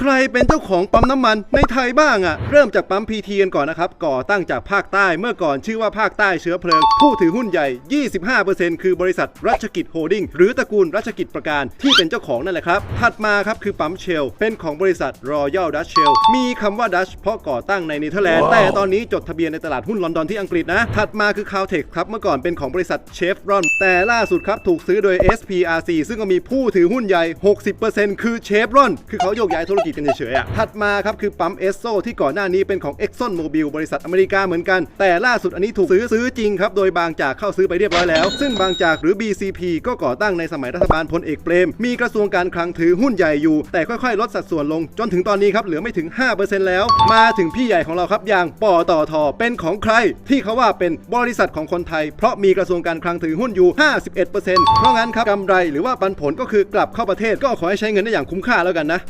ใครเป็นเจ้าของปั๊มน้ำมันในไทยบ้างอะเริ่มจากปั๊มพีทีกันก่อนนะครับ ก่อตั้งจากภาคใต้เมื่อก่อนชื่อว่าภาคใต้เชื้อเพลิง ผู้ถือหุ้นใหญ่ 25%คือบริษัทรัชกิจโฮลดิ้งหรือตระกูลรัชกิจประการที่เป็นเจ้าของนั่นแหละครับ ถัดมาครับคือปั๊มเชล เป็นของบริษัทรอยัลดัชเชลมีคำว่าดัชเพราะก่อตั้งในเนเธอร์แลนด์ แต่ตอนนี้จดทะเบียนในตลาดหุ้นลอนดอนที่อังกฤษนะ ถัดมาคือคาวเทคครับเมื่อก่อนเป็นของบริษัทเชฟรอน แต่ล่าสุดครับถูกซื้อโดย SPRC ซึ่งก็มีผู้ถือหุ้นใหญ่ 60%คือเชฟรอนคือเขาโยกย้ายธุรกิจกันเฉยๆอะถัดมาครับคือปั๊มเอสโซที่ก่อนหน้านี้เป็นของ Exxon Mobil บริษัทอเมริกาเหมือนกัน แต่ล่าสุดอันนี้ถูกซื้อซื้อจริงครับ โดยบางจากเข้าซื้อไปเรียบร้อยแล้ว ซึ่งบางจากหรือ BCP ก็ก่อตั้งในสมัยรัฐบาลพลเอกเปรม มีกระทรวงการคลังถือหุ้นใหญ่อยู่ แต่ค่อยๆ ลดสัดส่วนลง จนถึงตอนนี้ครับเหลือไม่ถึง 5%แล้ว มาถึงพี่ใหญ่ของเราครับอย่างปอตอทอเป็นของใคร ที่เขาว่าเป็นบริษัทของคนไทย เพราะมีกระทรวงการคลังถือหุ้นอยู่ 51%เพราะงั้นครับกำไรหรือว่าปันผลก็คือกลับเข้าประเทศก็ขอให้ใช้เงินได้อย่างคุ้มค่าแล้วกันนะ